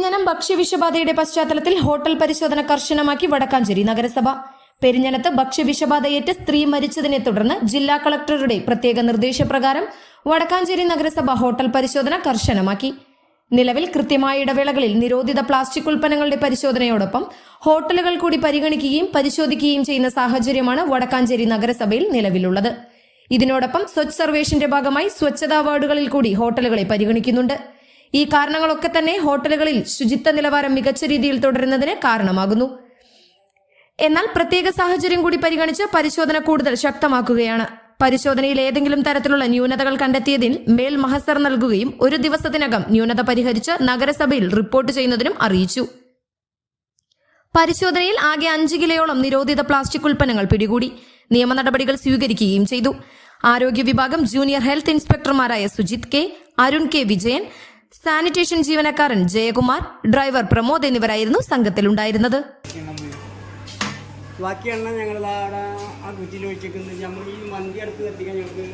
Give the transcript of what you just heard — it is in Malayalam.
പെരിഞ്ഞനം ഭക്ഷ്യവിഷബാധയുടെ പശ്ചാത്തലത്തിൽ ഹോട്ടൽ പരിശോധന കർശനമാക്കി വടക്കാഞ്ചേരി നഗരസഭ. പെരിഞ്ഞനത്ത് ഭക്ഷ്യവിഷബാധയേറ്റ് സ്ത്രീ മരിച്ചതിനെ തുടർന്ന് ജില്ലാ കളക്ടറുടെ പ്രത്യേക നിർദ്ദേശപ്രകാരം വടക്കാഞ്ചേരി നഗരസഭ ഹോട്ടൽ പരിശോധന കർശനമാക്കി. നിലവിൽ കൃത്യമായ ഇടവേളകളിൽ നിരോധിത പ്ലാസ്റ്റിക് ഉൽപ്പന്നങ്ങളുടെ പരിശോധനയോടൊപ്പം ഹോട്ടലുകൾ കൂടി പരിഗണിക്കുകയും പരിശോധിക്കുകയും ചെയ്യുന്ന സാഹചര്യമാണ് വടക്കാഞ്ചേരി നഗരസഭയിൽ നിലവിലുള്ളത്. ഇതിനോടൊപ്പം സ്വച്ഛ് സർവേഷന്റെ ഭാഗമായി സ്വച്ഛതാ വാർഡുകളിൽ കൂടി ഹോട്ടലുകളെ പരിഗണിക്കുന്നുണ്ട്. ഈ കാരണങ്ങളൊക്കെ തന്നെ ഹോട്ടലുകളിൽ ശുചിത്വ നിലവാരം മികച്ച രീതിയിൽ തുടരുന്നതിന് കാരണമാകുന്നു. എന്നാൽ പ്രത്യേക സാഹചര്യം കൂടി പരിഗണിച്ച് പരിശോധന കൂടുതൽ ശക്തമാക്കുകയാണ്. പരിശോധനയിൽ ഏതെങ്കിലും തരത്തിലുള്ള ന്യൂനതകൾ കണ്ടെത്തിയതിൽ മേൽ മഹസർ നൽകുകയും ഒരു ദിവസത്തിനകം ന്യൂനത പരിഹരിച്ച് നഗരസഭയിൽ റിപ്പോർട്ട് ചെയ്യുന്നതിനും അറിയിച്ചു. പരിശോധനയിൽ ആകെ അഞ്ച് കിലോയോളം നിരോധിത പ്ലാസ്റ്റിക് ഉൽപ്പന്നങ്ങൾ പിടികൂടി. നിയമ നടപടികൾ സ്വീകരിക്കുകയും ചെയ്തു. ആരോഗ്യ വിഭാഗം junior health ഇൻസ്പെക്ടർമാരായ Sujith K Arun K Vijayan sanitation ജീവനക്കാരൻ ജയകുമാർ ഡ്രൈവർ പ്രമോദ് എന്നിവരായിരുന്നു സംഘത്തിലുണ്ടായിരുന്നത്. ബാക്കി എണ്ണ ഞങ്ങൾ അവിടെ ആ കുറ്റിയിൽ വെച്ചിരിക്കുന്നത് നമ്മൾ ഈ വണ്ടി അടുത്ത് എത്തിക്കാൻ ഞങ്ങൾക്ക്